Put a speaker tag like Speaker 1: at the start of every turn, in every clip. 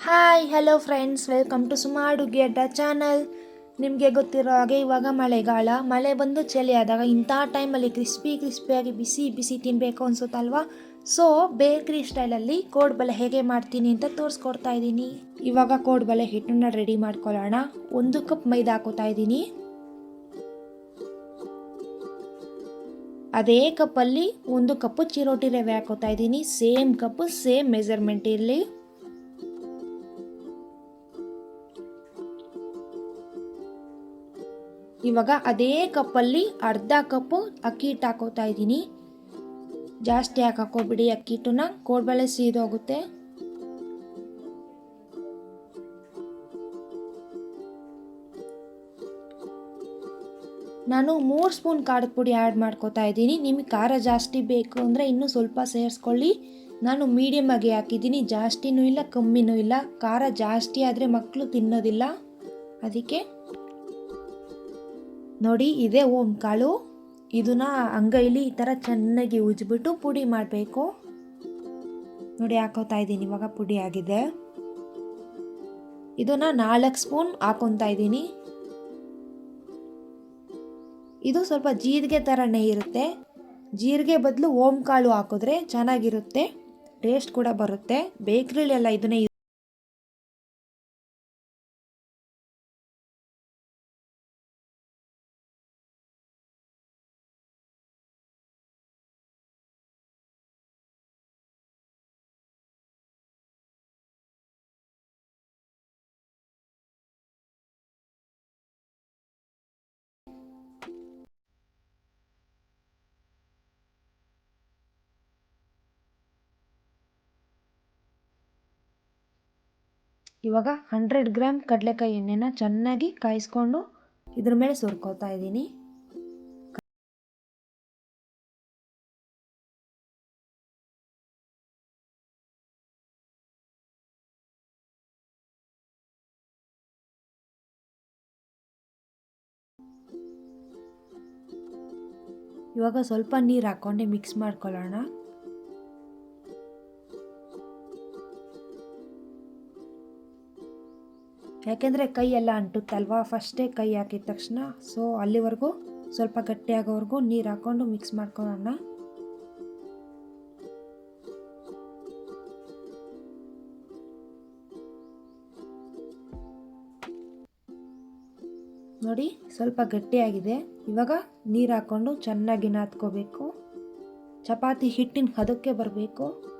Speaker 1: Hi hello friends welcome to Suma ಅಡುಗೆ ಅಡ್ಡ channel ನಿಮಗೆ ಗೊತ್ತಿರೋ ಹಾಗೆ ಇವಾಗ ಮಳೆಗಾಲ. ಮಳೆ ಬಂದು ಚಳಿ ಆದಾಗ ಇಂಥ ಟೈಮಲ್ಲಿ ಕ್ರಿಸ್ಪಿ ಕ್ರಿಸ್ಪಿಯಾಗಿ ಬಿಸಿ ಬಿಸಿ ತಿನ್ನಬೇಕು ಅನ್ಸುತ್ತಲ್ವಾ? ಸೊ ಬೇಕ್ರಿ ಸ್ಟೈಲಲ್ಲಿ ಕೋಡ್ಬಳೆ ಹೇಗೆ ಮಾಡ್ತೀನಿ ಅಂತ ತೋರಿಸ್ಕೊಡ್ತಾ ಇದ್ದೀನಿ. ಇವಾಗ ಕೋಡ್ಬಳೆ ಹಿಟ್ಟನ್ನ ರೆಡಿ ಮಾಡ್ಕೊಳ್ಳೋಣ. ಒಂದು ಕಪ್ ಮೈದಾ ಹಾಕೋತಾ ಇದ್ದೀನಿ. ಅದೇ ಕಪ್ಪಲ್ಲಿ ಒಂದು ಕಪ್ಪು ಚಿರೋಟಿ ರವೆ ಹಾಕೋತಾ ಇದ್ದೀನಿ. ಸೇಮ್ ಕಪ್ಪು ಸೇಮ್ ಮೆಜರ್ಮೆಂಟ್ ಇರಲಿ ಇವಾಗ ಅದೇ ಕಪ್ಪಲ್ಲಿ ಅರ್ಧ ಕಪ್ಪು ಅಕ್ಕಿ ಹಿಟ್ಟು ಹಾಕೋತಾ ಇದ್ದೀನಿ. ಜಾಸ್ತಿ ಹಾಕೋಬಿಡಿ ಅಕ್ಕಿ ಹಿಟ್ಟನ್ನ. ಕೋಡ್ಬಳೆ ಸೀದೋಗುತ್ತೆ ನಾನು ಮೂರು ಸ್ಪೂನ್ ಖಾರದ ಪುಡಿ ಆ್ಯಡ್ ಮಾಡ್ಕೋತಾ ಇದ್ದೀನಿ. ನಿಮಗೆ ಖಾರ ಜಾಸ್ತಿ ಬೇಕು ಅಂದರೆ ಇನ್ನೂ ಸ್ವಲ್ಪ ಸೇರಿಸ್ಕೊಳ್ಳಿ. ನಾನು ಮೀಡಿಯಮ್ ಆಗಿ ಹಾಕಿದ್ದೀನಿ. ಜಾಸ್ತಿನೂ ಇಲ್ಲ, ಕಮ್ಮಿನೂ ಇಲ್ಲ. ಖಾರ ಜಾಸ್ತಿ ಆದರೆ ಮಕ್ಕಳು ತಿನ್ನೋದಿಲ್ಲ. ಅದಕ್ಕೆ ನೋಡಿ, ಇದೇ ಓಂ ಕಾಳು. ಇದನ್ನ ಅಂಗೈಲಿ ಈ ಥರ ಚೆನ್ನಾಗಿ ಉಜ್ಜಿಬಿಟ್ಟು ಪುಡಿ ಮಾಡಬೇಕು. ನೋಡಿ, ಹಾಕೋತಾ ಇದ್ದೀನಿ. ಇವಾಗ ಪುಡಿ ಆಗಿದೆ. ಇದನ್ನ ನಾಲ್ಕು ಸ್ಪೂನ್ ಹಾಕೊತಾ ಇದ್ದೀನಿ. ಇದು ಸ್ವಲ್ಪ ಜೀರಿಗೆ ಥರನೇ ಇರುತ್ತೆ. ಜೀರಿಗೆ ಬದಲು ಓಂ ಕಾಳು ಹಾಕಿದ್ರೆ ಚೆನ್ನಾಗಿರುತ್ತೆ. ಟೇಸ್ಟ್ ಕೂಡ ಬರುತ್ತೆ. ಬೇಕ್ರಿಲೆಲ್ಲ ಇದನ್ನೇ ಇವಾಗ ಹಂಡ್ರೆಡ್ ಗ್ರಾಮ್ ಕಡಲೆಕಾಯಿ ಎಣ್ಣೆನ ಚೆನ್ನಾಗಿ ಕಾಯಿಸ್ಕೊಂಡು ಇದ್ರ ಮೇಲೆ ಸುರ್ಕೋತಾ ಇದ್ದೀನಿ. ಇವಾಗ ಸ್ವಲ್ಪ ನೀರು ಹಾಕ್ಕೊಂಡೆ ಮಿಕ್ಸ್ ಮಾಡ್ಕೊಳ್ಳೋಣ. ಯಾಕೆಂದರೆ ಕೈ ಎಲ್ಲ ಅಂಟುತ್ತಲ್ವಾ? ಫಸ್ಟೇ ಕೈ ಹಾಕಿದ ತಕ್ಷಣ ಸೊ ಅಲ್ಲಿವರೆಗೂ ಸ್ವಲ್ಪ ಗಟ್ಟಿಯಾಗೋವರೆಗೂ ನೀರು ಹಾಕ್ಕೊಂಡು ಮಿಕ್ಸ್ ಮಾಡ್ಕೊಳ್ಳೋಣ. ನೋಡಿ, ಸ್ವಲ್ಪ ಗಟ್ಟಿಯಾಗಿದೆ. ಇವಾಗ ನೀರು ಹಾಕ್ಕೊಂಡು ಚೆನ್ನಾಗಿ ನಾದ್ಕೋಬೇಕು. ಚಪಾತಿ ಹಿಟ್ಟಿನ ಹದಕ್ಕೆ ಬರಬೇಕು.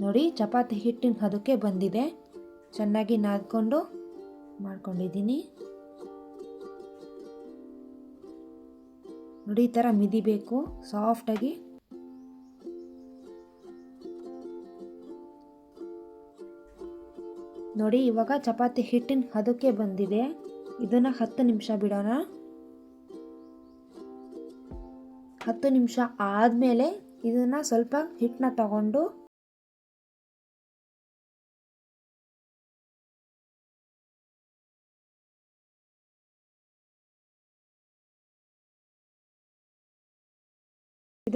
Speaker 1: ನೋಡಿ, ಚಪಾತಿ ಹಿಟ್ಟಿನ ಹದಕ್ಕೆ ಬಂದಿದೆ. ಚೆನ್ನಾಗಿ ನಾದ್ಕೊಂಡು ಮಾಡ್ಕೊಂಡಿದ್ದೀನಿ. ನೋಡಿ, ಈ ಥರ ಮಿದಿಬೇಕು ಸಾಫ್ಟಾಗಿ ನೋಡಿ, ಇವಾಗ ಚಪಾತಿ ಹಿಟ್ಟಿನ ಹದಕ್ಕೆ ಬಂದಿದೆ. ಇದನ್ನು ಹತ್ತು ನಿಮಿಷ ಬಿಡೋಣ. ಹತ್ತು ನಿಮಿಷ ಆದಮೇಲೆ ಇದನ್ನು ಸ್ವಲ್ಪ ಹಿಟ್ಟನ್ನ ತಗೊಂಡು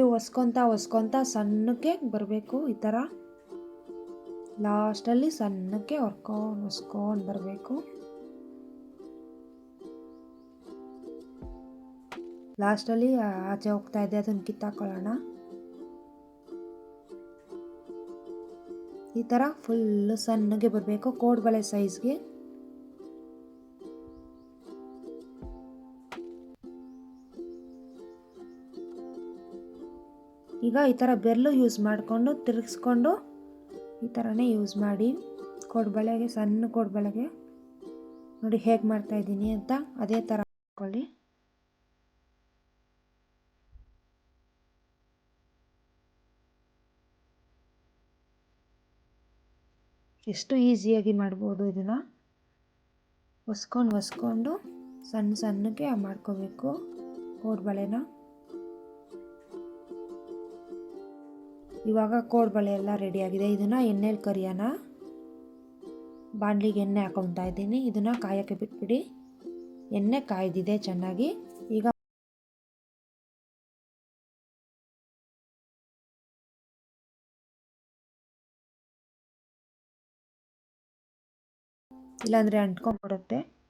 Speaker 1: ಇದು ಒಸ್ಕೊತಾ ಒಸ್ಕೊತಾ ಸಣ್ಣಕ್ಕೆ ಬರಬೇಕು ಈ ಥರ. ಲಾಸ್ಟಲ್ಲಿ ಸಣ್ಣಕ್ಕೆ ಹೊರ್ಕೊಂಡು ಹೊಸ್ಕೊಂಡು ಬರಬೇಕು. ಲಾಸ್ಟಲ್ಲಿ ಆಚೆ ಹೋಗ್ತಾ ಇದೆ ಅದನ್ನು ಕಿತ್ತಾಕೊಳ್ಳೋಣ. ಈ ಥರ ಫುಲ್ಲು ಸಣ್ಣಗೆ ಬರಬೇಕು, ಕೋಡ್ಬಳೆ ಸೈಜ್ಗೆ ಈಗ ಈ ಥರ ಬೆರಳು ಯೂಸ್ ಮಾಡಿಕೊಂಡು, ತಿರುಗಿಸ್ಕೊಂಡು ಈ ಥರನೇ ಯೂಸ್ ಮಾಡಿ. ಕೊಡ್ಬಳೆಗೆ, ಸಣ್ಣ ಕೊಡ್ಬಳೆಗೆ. ನೋಡಿ ಹೇಗೆ ಮಾಡ್ತಾಯಿದ್ದೀನಿ ಅಂತ ಅದೇ ಥರ ಮಾಡ್ಕೊಳ್ಳಿ. ಎಷ್ಟು ಈಸಿಯಾಗಿ ಮಾಡ್ಬೋದು ಇದನ್ನು. ಒಸ್ಕೊಂಡು ಒಸ್ಕೊಂಡು ಸಣ್ಣ ಸಣ್ಣಕ್ಕೆ ಮಾಡ್ಕೋಬೇಕು ಕೋಡ್ಬಳೆನ. ಇವಾಗ ಕೋಡ್ಬಳೆ ಎಲ್ಲ ರೆಡಿಯಾಗಿದೆ ಇದನ್ನು ಎಣ್ಣೆಲಿ ಕರಿಯೋಣ. ಬಾಣಲಿಗೆ ಎಣ್ಣೆ ಹಾಕೊತಾ ಇದ್ದೀನಿ. ಇದನ್ನು ಕಾಯೋಕ್ಕೆ ಬಿಟ್ಬಿಡಿ. ಎಣ್ಣೆ ಕಾಯ್ದಿದೆ ಚೆನ್ನಾಗಿ. ಈಗ ಇಲ್ಲಾಂದರೆ ಅಂಟ್ಕೊಂಡ್ಬಿಡುತ್ತೆ.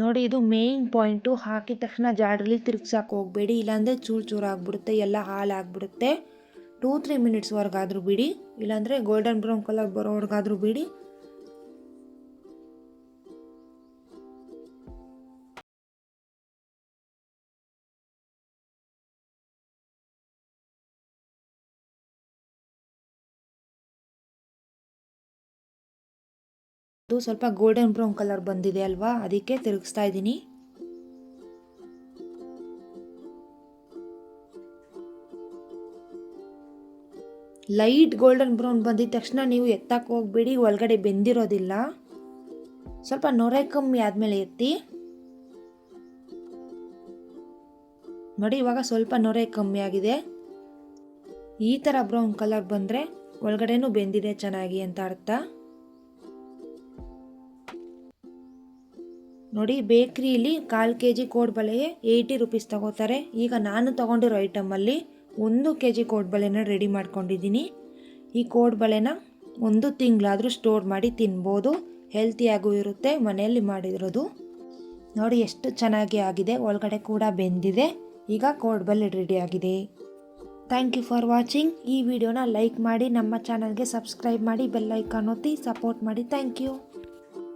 Speaker 1: ನೋಡಿ, ಇದು ಮೇಯ್ನ್ ಪಾಯಿಂಟು ಹಾಕಿದ ತಕ್ಷಣ ಜಾಡ್ರಲ್ಲಿ ತಿರುಗ್ಸಕ್ಕೆ ಹೋಗಬೇಡಿ. ಇಲ್ಲಾಂದರೆ ಚೂರು ಚೂರು ಆಗಿಬಿಡುತ್ತೆ, ಎಲ್ಲ ಹಾಲಾಗ್ಬಿಡುತ್ತೆ ಟೂ ತ್ರೀ ಮಿನಿಟ್ಸ್ವರೆಗಾದರೂ ಬಿಡಿ. ಇಲ್ಲಾಂದರೆ ಗೋಲ್ಡನ್ ಬ್ರೌನ್ ಕಲರ್ ಬರೋವರೆಗಾದರೂ ಬಿಡಿ. ಇದು ಸ್ವಲ್ಪ ಗೋಲ್ಡನ್ ಬ್ರೌನ್ ಕಲರ್ ಬಂದಿದೆ ಅಲ್ವಾ? ಅದಕ್ಕೆ ತಿರುಗಿಸ್ತಾ ಇದ್ದೀನಿ. ಲೈಟ್ ಗೋಲ್ಡನ್ ಬ್ರೌನ್ ಬಂದಿದ ತಕ್ಷಣ ನೀವು ಎತ್ತಕ್ಕೆ ಹೋಗ್ಬೇಡಿ, ಒಳಗಡೆ ಬೆಂದಿರೋದಿಲ್ಲ. ಸ್ವಲ್ಪ ನೊರೆ ಕಮ್ಮಿ ಆದಮೇಲೆ ಎತ್ತಿ. ನೋಡಿ, ಇವಾಗ ಸ್ವಲ್ಪ ನೊರೆ ಕಮ್ಮಿ ಆಗಿದೆ. ಈ ಥರ ಬ್ರೌನ್ ಕಲರ್ ಬಂದರೆ ಒಳಗಡೆನೂ ಬೆಂದಿದೆ ಚೆನ್ನಾಗಿ ಅಂತ ಅರ್ಥ. ನೋಡಿ, ಬೇಕ್ರಿಲಿ ಕಾಲು ಕೆ ಜಿ ಕೋಡ್ಬಳೆಗೆ ಏಯ್ಟಿ ರುಪೀಸ್ ತಗೋತಾರೆ. ಈಗ ನಾನು ತಗೊಂಡಿರೋ ಐಟಮಲ್ಲಿ ಒಂದು ಕೆ ಜಿ ಕೋಡ್ಬಳೆನ ರೆಡಿ ಮಾಡ್ಕೊಂಡಿದ್ದೀನಿ. ಈ ಕೋಡ್ಬಳೆನ ಒಂದು ತಿಂಗಳಾದರೂ ಸ್ಟೋರ್ ಮಾಡಿ ತಿನ್ಬೋದು. ಹೆಲ್ತಿಯಾಗೂ ಇರುತ್ತೆ ಮನೆಯಲ್ಲಿ ಮಾಡಿರೋದು. ನೋಡಿ, ಎಷ್ಟು ಚೆನ್ನಾಗಿ ಆಗಿದೆ. ಒಳಗಡೆ ಕೂಡ ಬೆಂದಿದೆ. ಈಗ ಕೋಡ್ಬಳೆ ರೆಡಿ ಆಗಿದೆ. Thank you for watching. ಈ ವಿಡಿಯೋನ ಲೈಕ್ ಮಾಡಿ, ನಮ್ಮ ಚಾನಲ್ಗೆ ಸಬ್ಸ್ಕ್ರೈಬ್ ಮಾಡಿ ಬೆಲ್ಲೈಕಾನ್ ಒತ್ತಿ ಸಪೋರ್ಟ್ ಮಾಡಿ. Thank you.